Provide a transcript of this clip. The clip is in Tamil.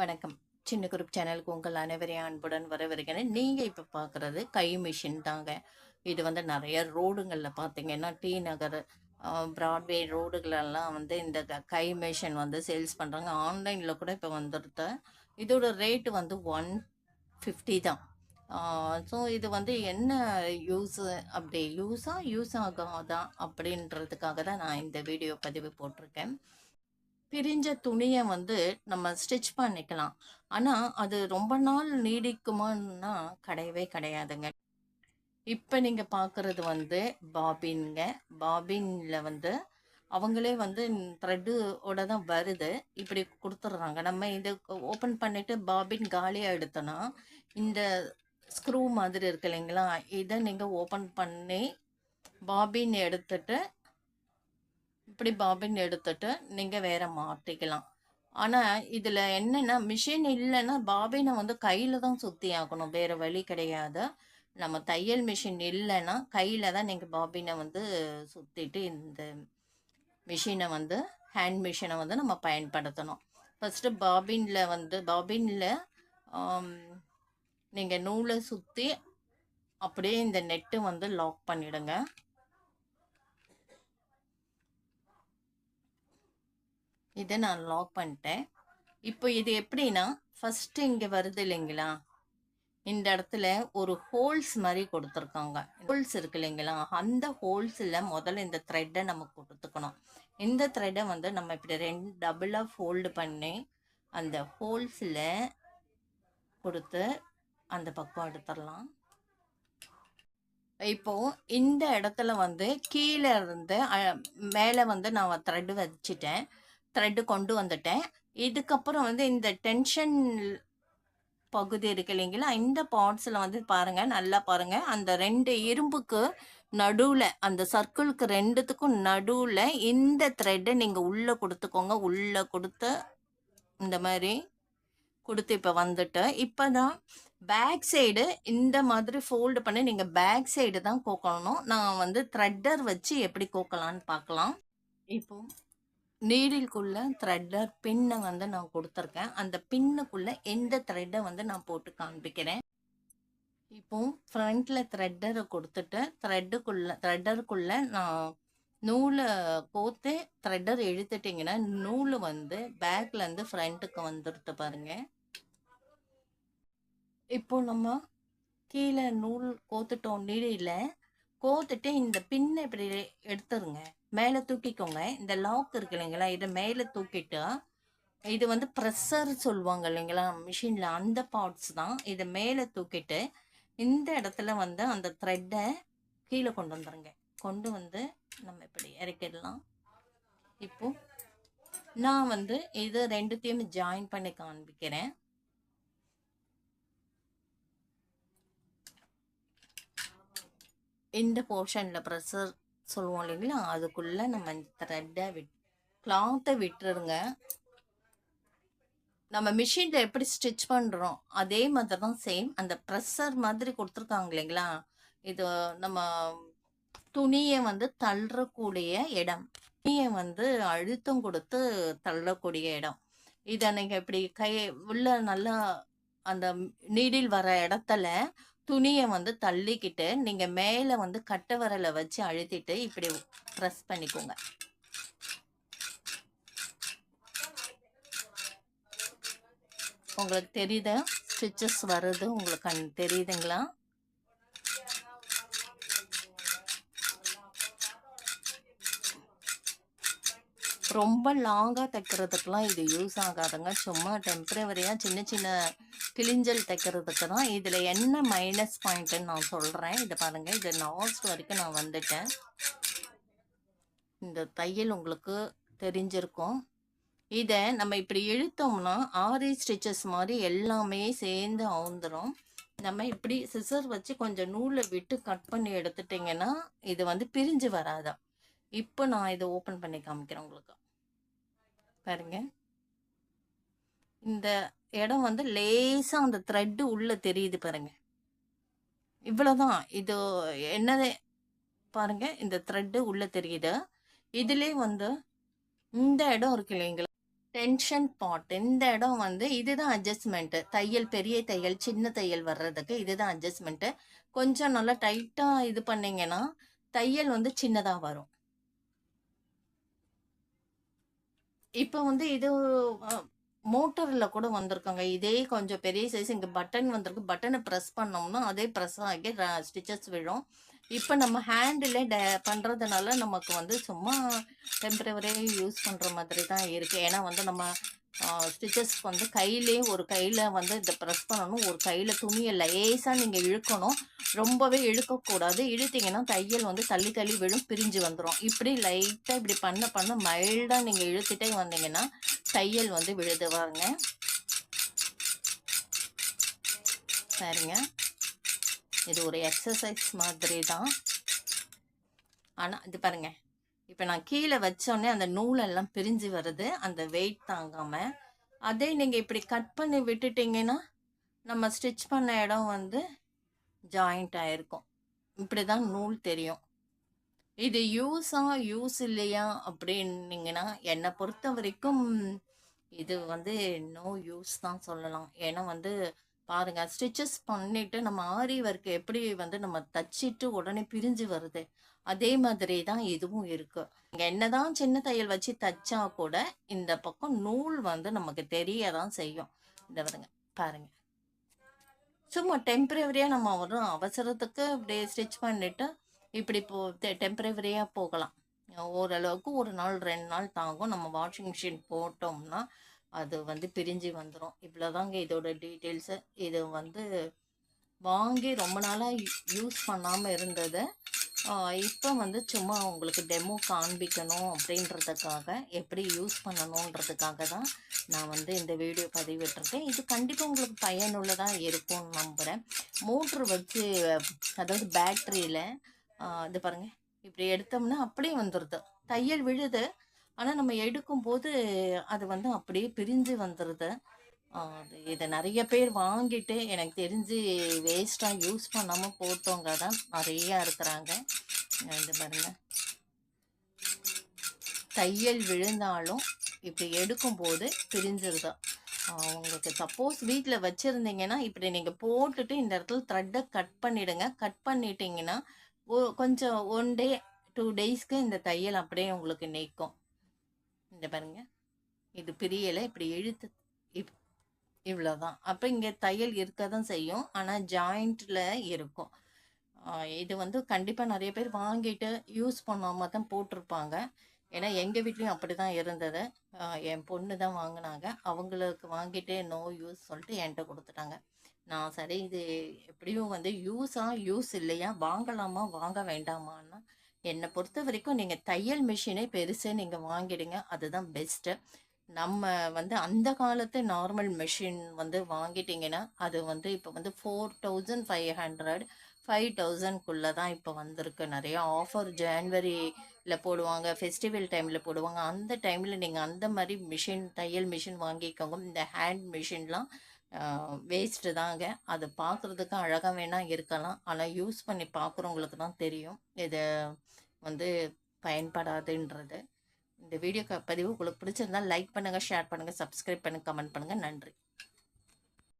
வணக்கம். சின்ன குரூப் சேனலுக்கு உங்கள் அனைவரையும் அன்புடன் வரவிருக்கிறேன் நீங்கள் இப்போ பார்க்குறது கை மிஷின் தாங்க. இது வந்து நிறைய ரோடுங்களில் பார்த்தீங்கன்னா டி நகர் ப்ராட்வே ரோடுகளெல்லாம் வந்து இந்த கை மிஷின் வந்து சேல்ஸ் பண்ணுறாங்க ஆன்லைனில் கூட இப்போ வந்துடுது இதோட ரேட்டு வந்து ஒன் ஃபிஃப்டி தான். ஸோ இது வந்து என்ன யூஸு? அப்படி யூஸாக யூஸ்? ஆகாதான் அப்படின்றதுக்காக தான் நான் இந்த வீடியோ பதிவு போட்டிருக்கேன். பிரிஞ்ச துணியை வந்து நம்ம ஸ்டிச் பண்ணிக்கலாம். ஆனால் அது ரொம்ப நாள் நீடிக்குமான்னா கிடையவே கிடையாதுங்க. இப்போ நீங்கள் பார்க்குறது வந்து பாபின்ங்க. பாபின்ல வந்து அவங்களே வந்து த்ரெட்டோட தான் வருது. இப்படி கொடுத்துட்றாங்க. நம்ம இதை ஓப்பன் பண்ணிவிட்டு பாபின் காலியாக எடுத்தோன்னா இந்த ஸ்க்ரூ மாதிரி இருக்கு இல்லைங்களா? இதை நீங்கள் ஓப்பன் பண்ணி பாபின் எடுத்துட்டு இப்படி பாபின் எடுத்துட்டு நீங்கள் வேற மாட்டிக்கலாம் ஆனால் இதில் என்னென்னா மிஷின் இல்லைன்னா பாபினை வந்து கையில் தான் சுற்றி ஆகணும். வேறு வழி கிடையாது. நம்ம தையல் மிஷின் இல்லைன்னா கையில் தான் நீங்கள் பாபினை வந்து சுற்றிட்டு இந்த மிஷினை வந்து ஹேண்ட் மிஷினை வந்து நம்ம பயன்படுத்தணும். ஃபஸ்ட்டு பாபினில் வந்து பாபினில் நீங்கள் நூலை சுற்றி அப்படியே இந்த நெட்டு வந்து லாக் பண்ணிவிடுங்க இதை நான் லாக் பண்ணிட்டேன். இப்போ இது எப்படின்னா ஃபஸ்ட்டு இங்கே வருது இல்லைங்களா? இந்த இடத்துல ஒரு ஹோல்ஸ் மாதிரி கொடுத்துருக்காங்க. ஹோல்ஸ் இருக்கு இல்லைங்களா? அந்த ஹோல்ஸில் முதல்ல இந்த த்ரெட்டை நம்ம கொடுத்துக்கணும். இந்த த்ரெட்டை வந்து நம்ம இப்படி ரெண்டு டபுளாக ஃபோல்டு பண்ணி அந்த ஹோல்ஸில் கொடுத்து அந்த பக்கம் எடுத்துடலாம். இப்போ இந்த இடத்துல வந்து கீழே இருந்து மேலே வந்து நான் த்ரெட் வச்சுட்டேன். த்ரெட்டு கொண்டு வந்துட்டேன். இதுக்கப்புறம் வந்து இந்த டென்ஷன் பகுதி இருக்கு இல்லைங்களா? இந்த பார்ட்ஸில் வந்து பாருங்கள் நல்லா பாருங்கள் அந்த ரெண்டு இரும்புக்கு நடுவில் அந்த சர்க்கிளுக்கு ரெண்டுத்துக்கும் நடுவில் இந்த த்ரெட்டை நீங்கள் உள்ளே கொடுத்துக்கோங்க. உள்ளே கொடுத்து இந்த மாதிரி கொடுத்து இப்போ வந்துட்டு இப்போ தான் பேக் சைடு இந்த மாதிரி ஃபோல்டு பண்ணி நீங்கள் பேக் சைடு தான் கோக்கணும். நான் வந்து த்ரெட்டர் வச்சு எப்படி கோக்கலான்னு பார்க்கலாம். இப்போ நீடில்குள்ள த்ரெட்டர் பின்னை வந்து நான் கொடுத்துருக்கேன். அந்த பின்னுக்குள்ள எந்த த்ரெட்டை வந்து நான் போட்டு காண்பிக்கிறேன். இப்போ ஃப்ரண்ட்ல த்ரெட்டரை கொடுத்துட்டு த்ரெட்டுக்குள்ள த்ரெட்டருக்குள்ள நான் நூலை கோத்து த்ரெட்டர் இழுத்துட்டிங்கன்னா நூல் வந்து பேக்ல இருந்து ஃப்ரண்ட்டுக்கு வந்துடுது பாருங்க. இப்போ நம்ம கீழே நூல் கோத்துட்டோம் நீடியில் கோத்துட்டு இந்த பின்னை இப்படி எடுத்துருங்க. மேலே தூக்கிக்கோங்க. இந்த லாக் இருக்கு இல்லைங்களா? இதை மேலே தூக்கிட்டு இது வந்து ப்ரெஷர் சொல்லுவாங்க இல்லைங்களா? மிஷினில் அந்த பார்ட்ஸ் தான். இதை மேலே தூக்கிட்டு இந்த இடத்துல வந்து அந்த த்ரெட்டை கீழே கொண்டு வந்துருங்க. கொண்டு வந்து நம்ம இப்படி இறக்கிடலாம். இப்போ நான் வந்து இது ரெண்டுத்தையும் ஜாயின் பண்ணி காண்பிக்கிறேன். இந்த போர்ஷனில் ப்ரெஷர் சொல்லுவோம் இல்லைங்களா? அதுக்குள்ளே நம்ம த்ரெட்டை விட் கிளாத்தை விட்டுருங்க. நம்ம மிஷினில் எப்படி ஸ்டிச் பண்ணுறோம் அதே மாதிரி தான் சேம் அந்த ப்ரெஷர் மாதிரி கொடுத்துருக்காங்க இல்லைங்களா? இது நம்ம துணியை வந்து தள்ளக்கூடிய இடம். துணியை வந்து அழுத்தம் கொடுத்து தள்ளக்கூடிய இடம். இதை நீங்கள் இப்படி கை உள்ள நல்லா அந்த நீடில் வர இடத்துல துணியை வந்து தள்ளிக்கிட்டு நீங்கள் மேலே வந்து கட்டை விரலை வச்சு அழுத்திட்டு இப்படி ப்ரெஸ் பண்ணிக்கோங்க. உங்களுக்கு தெரியுது? ஸ்டிச்சஸ் வருது உங்களுக்கு கண் தெரியுதுங்களா? ரொம்ப லாங்காக தைக்கிறதுக்கெலாம் இது யூஸ் ஆகாதுங்க. சும்மா டெம்பரவரியாக சின்ன சின்ன கிழிஞ்சல் தைக்கிறதுக்கு தான் இதில் என்ன மைனஸ் பாயிண்ட்டுன்னு நான் சொல்கிறேன் இதை பாருங்கள் இது லாஸ்ட் வரைக்கும் நான் வந்துட்டேன். இந்த தையல் உங்களுக்கு தெரிஞ்சிருக்கும். இதை நம்ம இப்படி இழுத்தோம்னா ஆரி ஸ்டிச்சஸ் மாதிரி எல்லாமே சேர்ந்து அவுந்துடும் நம்ம இப்படி சிசர் வச்சு கொஞ்சம் நூலை விட்டு கட் பண்ணி எடுத்துட்டிங்கன்னா இது வந்து பிரிஞ்சு வராதா? இப்போ நான் இதை ஓப்பன் பண்ணி காமிக்கிறேன் உங்களுக்கு. பாருங்கள் இந்த இடம் வந்து லேசாக அந்த த்ரெட்டு உள்ளே தெரியுது பாருங்க. இவ்வளோதான் இது என்னது? பாருங்க. இந்த த்ரெட்டு உள்ளே தெரியுது. இதுலயே வந்து இந்த இடம் இருக்கு இல்லைங்களா? டென்ஷன் பாட் இந்த இடம் வந்து இதுதான் அட்ஜஸ்ட்மெண்ட்டு தையல் பெரிய தையல் சின்ன தையல் வர்றதுக்கு இதுதான் அட்ஜஸ்ட்மெண்ட்டு கொஞ்சம் நல்லா டைட்டாக இது பண்ணிங்கன்னா தையல் வந்து சின்னதாக வரும். இப்போ வந்து இது மோட்டரில் கூட வந்திருக்காங்க. இதே கொஞ்சம் பெரிய சைஸ் இங்கே பட்டன் வந்திருக்கு. பட்டனை ப்ரெஸ் பண்ணோம்னா அதே ப்ரெஸ் ஆகி ஸ்டிச்சஸ் விழும். இப்போ நம்ம ஹேண்டில் ட பண்ணுறதுனால நமக்கு வந்து சும்மா டெம்பரவரியாக யூஸ் பண்ணுற மாதிரி தான் இருக்குது ஏன்னா வந்து நம்ம ஸ்டிச்சஸ்க்கு வந்து கையிலே ஒரு கையில் வந்து இதை ப்ரெஸ் பண்ணணும். ஒரு கையில் துணியை லேசாக நீங்கள் இழுக்கணும். ரொம்பவே இழுக்கக்கூடாது. இழுத்தீங்கன்னா தையல் வந்து தள்ளி தள்ளி விழும் பிரிஞ்சு வந்துடும் இப்படி லைட்டாக இப்படி பண்ண பண்ண மைல்டாக நீங்கள் இழுத்துட்டே வந்தீங்கன்னா தையல் வந்து விழுதுவாங்க. சரிங்க இது ஒரு எக்ஸசைஸ் மாதிரி தான் ஆனால் இது பாருங்கள் இப்போ நான் கீழே வச்சோடனே அந்த நூலெல்லாம் பிரிஞ்சு வருது. அந்த வெயிட் தாங்காமல் அதே நீங்கள் இப்படி கட் பண்ணி விட்டுட்டிங்கன்னா நம்ம ஸ்டிச் பண்ண இடம் வந்து ஜாயிண்ட் ஆகிருக்கும் இப்படி தான் நூல் தெரியும். இது யூஸா யூஸ் இல்லையா அப்படின்னீங்கன்னா என்னை பொறுத்த வரைக்கும் இது வந்து நோ யூஸ் தான் சொல்லலாம். ஏன்னா வந்து பாருங்க ஸ்டிச்சஸ் பண்ணிவிட்டு நம்ம ஆரி ஒர்க் எப்படி வந்து நம்ம தச்சிட்டு உடனே பிரிஞ்சு வருது அதே மாதிரி தான் இதுவும் இருக்கும் இங்கே என்ன தான் சின்ன தையல் வச்சு தைச்சா கூட இந்த பக்கம் நூல் வந்து நமக்கு தெரிய தான் செய்யும். இந்த வருங்க பாருங்க. சும்மா டெம்பரவரியாக நம்ம ஒரு அவசரத்துக்கு இப்படி ஸ்டிச் பண்ணிவிட்டு இப்படி போ டெம்பரவரியாக போகலாம். ஓரளவுக்கு ஒரு நாள் ரெண்டு நாள் தாங்கும். நம்ம வாஷிங் மிஷின் போட்டோம்னா அது வந்து பிரிஞ்சு வந்துடும் இவ்வளோதாங்க இதோட டீட்டெயில்ஸு. இது வந்து வாங்கி ரொம்ப நாளாக யூஸ் பண்ணாமல் இருந்தது. இப்போ வந்து சும்மா உங்களுக்கு டெமோ காண்பிக்கணும் அப்படின்றதுக்காக எப்படி யூஸ் பண்ணணுன்றதுக்காக தான் நான் வந்து இந்த வீடியோ பதிவிட்டிருக்கேன். இது கண்டிப்பாக உங்களுக்கு பயனுள்ளதாக இருக்கும்னு நம்புகிறேன் மோட்ரு வச்சு அதாவது பேட்ரியில் இது பாருங்கள் இப்படி எடுத்தோம்னா அப்படியே வந்துடுது தையல் விழுது. ஆனால் நம்ம எடுக்கும்போது அது வந்து அப்படியே பிரிஞ்சு வந்துடுது அது இதை நிறைய பேர் வாங்கிட்டு எனக்கு தெரிஞ்சு வேஸ்ட்டாக யூஸ் பண்ணாமல் போட்டவங்க தான் நிறையா இருக்கிறாங்க. இது பாருங்க. தையல் விழுந்தாலும் இப்படி எடுக்கும்போது பிரிஞ்சிருது. உங்களுக்கு சப்போஸ் வீட்டில் வச்சுருந்தீங்கன்னா இப்படி நீங்கள் போட்டுட்டு இந்த இடத்துல த்ரெட்டை கட் பண்ணிவிடுங்க கட் பண்ணிட்டீங்கன்னா ஓ கொஞ்சம் ஒன் டே டூ டேஸ்க்கு இந்த தையல் அப்படியே உங்களுக்கு நிற்கும் இந்த பாருங்க. இது பிரியலை இப்படி இழுத்து இப் இவ்வளோதான் அப்போ இங்கே தையல் இருக்க தான் செய்யும். ஆனால் ஜாயிண்ட்டில் இருக்கும். இது வந்து கண்டிப்பாக நிறைய பேர் வாங்கிட்டு யூஸ் பண்ணாமல் தான் போட்டிருப்பாங்க. ஏன்னா எங்கள் வீட்லேயும் அப்படி தான் இருந்தது என் பொண்ணு தான் வாங்கினாங்க. அவங்களுக்கு வாங்கிட்டு நோ யூஸ் சொல்லிட்டு என்கிட்ட கொடுத்துட்டாங்க. நான் சரி இது எப்படியும் வந்து யூஸாக யூஸ் இல்லையா? வாங்கலாமா? வாங்க வேண்டாமான்னா என்னை பொறுத்த வரைக்கும் நீங்கள் தையல் மிஷினே பெருசே நீங்கள் வாங்கிடுங்க. அதுதான் பெஸ்ட்டு நம்ம வந்து அந்த காலத்து நார்மல் மிஷின் வந்து வாங்கிட்டிங்கன்னா அது வந்து இப்போ வந்து four thousand five hundred five தௌசண்ட்குள்ளே தான் இப்போ வந்திருக்கு. நிறையா ஆஃபர் ஜான்வரியில் போடுவாங்க ஃபெஸ்டிவல் டைமில் போடுவாங்க. அந்த டைமில் நீங்கள் அந்த மாதிரி மிஷின் தையல் மிஷின் வாங்கிக்கோங்க. இந்த ஹேண்ட் மிஷின்லாம் வேஸ்ட்டு தாங்க. அது பார்க்குறதுக்கு அழகாக வேணால் இருக்கலாம். ஆனால் யூஸ் பண்ணி பார்க்குறவங்களுக்கு தான் தெரியும். இதை வந்து பயன்படாதுன்றது. இந்த வீடியோ பதிவு உங்களுக்கு பிடிச்சிருந்தா லைக் பண்ணுங்கள் ஷேர் பண்ணுங்கள் சப்ஸ்கிரைப் பண்ணுங்கள் கமெண்ட் பண்ணுங்கள் நன்றி.